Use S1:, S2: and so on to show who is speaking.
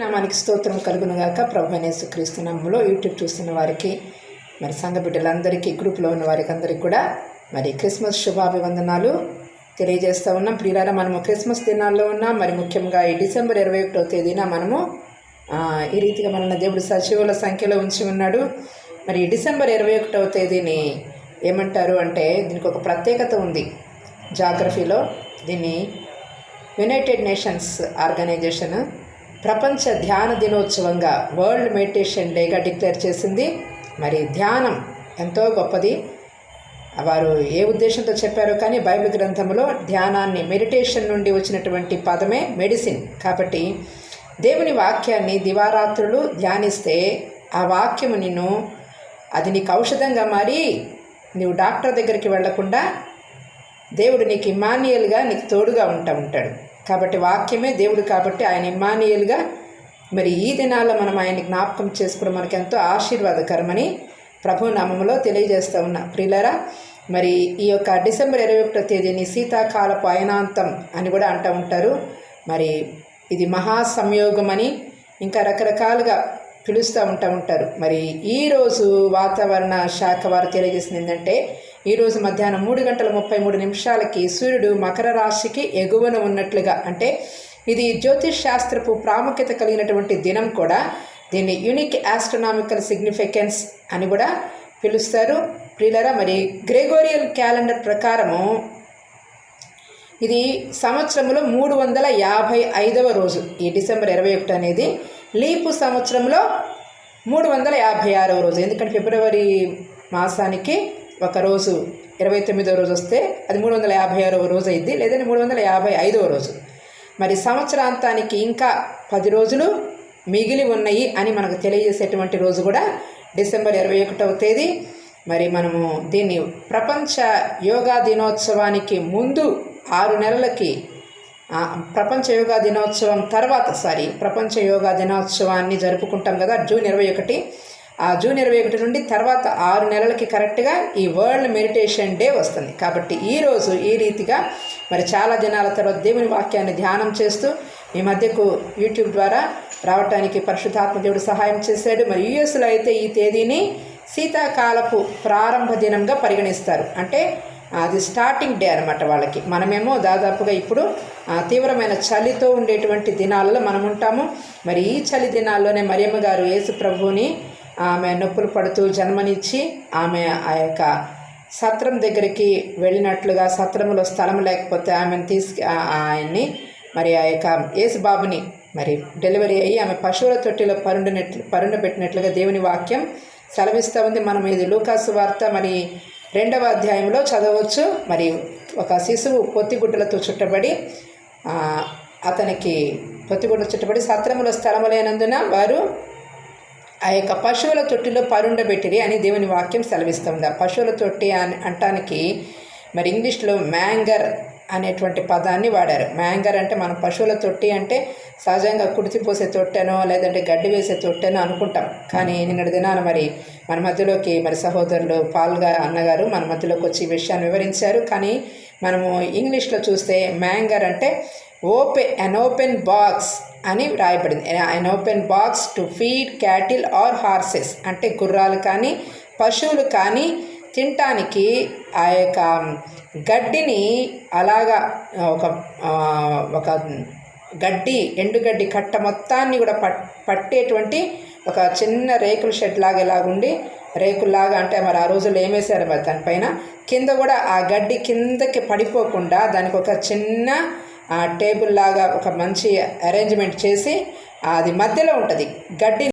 S1: నామానికి స్తోత్రం కలుగును గాక ప్రభు క్రీస్తునామంలో యూట్యూబ్ చూస్తున్న వారికి మరి సంఘ బిడ్డలందరికీ గ్రూప్లో ఉన్న వారికి అందరికీ కూడా మరి క్రిస్మస్ శుభాభివందనాలు తెలియజేస్తూ ఉన్నాం. ప్రియులారా మనము క్రిస్మస్ దినాల్లో ఉన్నాం. మరి ముఖ్యంగా ఈ డిసెంబర్ ఇరవై ఒకటో తేదీన మనము ఈ రీతిగా మనల్ని దేవుడు సచివుల సంఖ్యలో ఉంచి ఉన్నాడు. మరి డిసెంబర్ ఇరవై ఒకటవ తేదీని ఏమంటారు అంటే దీనికి ఒక ప్రత్యేకత ఉంది. జాగ్రఫీలో దీన్ని యునైటెడ్ నేషన్స్ ఆర్గనైజేషన్ ప్రపంచ ధ్యాన దినోత్సవంగా వరల్డ్ మెడిటేషన్ డేగా డిక్లేర్ చేసింది. మరి ధ్యానం ఎంతో గొప్పది. వారు ఏ ఉద్దేశంతో చెప్పారో కానీ బైబిల్ గ్రంథంలో ధ్యానాన్ని మెడిటేషన్ నుండి వచ్చినటువంటి పదమే మెడిసిన్ కాబట్టి దేవుని వాక్యాన్ని దివారాత్రులు ధ్యానిస్తే ఆ వాక్యము నిన్ను అది నీకు ఔషధంగా మారి నీవు డాక్టర్ దగ్గరికి వెళ్ళకుండా దేవుడు నీకు ఇమానియల్గా నీకు తోడుగా ఉంటా ఉంటాడు. కాబట్టి వాక్యమే దేవుడు కాబట్టి ఆయన ఇమ్మానియల్గా. మరి ఈ దినాల్లో మనం ఆయన జ్ఞాపకం చేసుకోవడం మనకు ఎంతో ఆశీర్వాదకరమని ప్రభు నామములో తెలియజేస్తూ ఉన్నా. ప్రిలరా మరి ఈ యొక్క డిసెంబర్ ఇరవై ఒకటో తేదీని శీతాకాలపు అయనాంతం అని కూడా అంటూ ఉంటారు. మరి ఇది మహాసంయోగం అని ఇంకా రకరకాలుగా పిలుస్తూ ఉంటా ఉంటారు. మరి ఈరోజు వాతావరణ శాఖ వారు తెలియజేసింది ఏంటంటే ఈరోజు మధ్యాహ్నం మూడు గంటల ముప్పై మూడు నిమిషాలకి సూర్యుడు మకర రాశికి ఎగువన ఉన్నట్లుగా అంటే ఇది జ్యోతిష్ శాస్త్రపు ప్రాముఖ్యత కలిగినటువంటి దినం కూడా. దీన్ని యూనిక్ ఆస్ట్రనామికల్ సిగ్నిఫికెన్స్ అని కూడా పిలుస్తారు. ప్రియులరా మరి గ్రెగోరియల్ క్యాలెండర్ ప్రకారము ఇది సంవత్సరంలో మూడు వందల యాభై ఐదవ రోజు. ఈ డిసెంబర్ ఇరవై ఒకటి అనేది లీపు సంవత్సరంలో మూడు వందల యాభై ఆరవ రోజు. ఎందుకంటే ఫిబ్రవరి మాసానికి ఒక రోజు ఇరవై తొమ్మిదో రోజు వస్తే అది మూడు వందల యాభై ఆరవ రోజు అయింది లేదంటే మూడు వందల యాభై ఐదవ రోజు. మరి సంవత్సరాంతానికి ఇంకా పది రోజులు మిగిలి ఉన్నాయి అని మనకు తెలియజేసేటువంటి రోజు కూడా డిసెంబర్ ఇరవై ఒకటవ తేదీ. మరి మనము దీన్ని ప్రపంచ యోగా దినోత్సవానికి ముందు ఆరు నెలలకి ప్రపంచ యోగా దినోత్సవం తర్వాత సారీ ప్రపంచ యోగా దినోత్సవాన్ని జరుపుకుంటాం కదా జూన్ ఇరవై ఒకటి. ఆ జూన్ ఇరవై ఒకటి నుండి తర్వాత ఆరు నెలలకి కరెక్ట్గా ఈ వరల్డ్ మెడిటేషన్ డే వస్తుంది. కాబట్టి ఈరోజు ఈ రీతిగా మరి చాలా దినాల తర్వాత దేవుని వాక్యాన్ని ధ్యానం చేస్తూ ఈ మధ్యకు యూట్యూబ్ ద్వారా రావటానికి పరిశుద్ధాత్మ దేవుడు సహాయం చేశాడు. మరి యుఎస్లో అయితే ఈ తేదీని శీతాకాలపు ప్రారంభ దినంగా పరిగణిస్తారు. అంటే అది స్టార్టింగ్ డే అనమాట వాళ్ళకి. మనమేమో దాదాపుగా ఇప్పుడు తీవ్రమైన చలితో ఉండేటువంటి దినాల్లో మనం ఉంటాము. మరి ఈ చలి దినాల్లోనే మరియమ్మ గారు యేసు ప్రభువుని ఆమె నొప్పులు పడుతూ జన్మనిచ్చి ఆమె ఆ యొక్క సత్రం దగ్గరికి వెళ్ళినట్లుగా సత్రంలో స్థలం లేకపోతే ఆమెను తీసుకు ఆయన్ని మరి ఆ యొక్క యేసుబాబుని మరి డెలివరీ అయ్యి ఆమె పశువుల తొట్టిలో పరుండినట్లు పరుండబెట్టినట్లుగా దేవుని వాక్యం సెలవిస్తూ ఉంది. మనం ఇది లూకాసు వార్త. మరి రెండవ అధ్యాయంలో చదవచ్చు. మరియు ఒక శిశువు పొత్తిగుడ్డలతో చుట్టబడి అతనికి పొత్తిగుడ్డలు చుట్టబడి సత్రముల స్థలము లేనందున వారు ఆ యొక్క పశువుల తొట్టిలో పరుండబెట్టిరి అని దేవుని వాక్యం సెలవిస్తుంది. ఆ పశువుల తొట్టి అని అంటానికి మరి ఇంగ్లీష్లో మ్యాంగర్ అనేటువంటి పదాన్ని వాడారు. మ్యాంగర్ అంటే మనం పశువుల తొట్టి అంటే సహజంగా కుడితిపోసే తొట్టెనో లేదంటే గడ్డి వేసే తొట్టెనో అనుకుంటాం. కానీ నిన్నటి దినాన మరి మన మధ్యలోకి మరి సహోదరులు పాల్గా అన్నగారు మన మధ్యలోకి వచ్చి ఈ విషయాన్ని వివరించారు. కానీ మనము ఇంగ్లీష్లో చూస్తే మ్యాంగర్ అంటే ఓపెన్ అన్ ఓపెన్ బాక్స్ అని వ్రాయబడింది an open box to feed cattle or horses అంటే గుర్రాలు కానీ పశువులు కానీ తినటానికి ఆ యొక్క గడ్డిని అలాగా ఒక ఒక గడ్డి ఎండుగడ్డి కట్ట మొత్తాన్ని కూడా పట్ పట్టేటువంటి ఒక చిన్న రేకుల షెడ్ లాగా ఇలాగుండి రేకుల్లాగా అంటే మరి ఆ రోజుల్లో ఏమేశారు మరి దానిపైన కింద కూడా ఆ గడ్డి కిందకి పడిపోకుండా దానికి ఒక చిన్న టేబుల్ లాగా ఒక మంచి అరేంజ్మెంట్ చేసి అది మధ్యలో ఉంటుంది. గడ్డి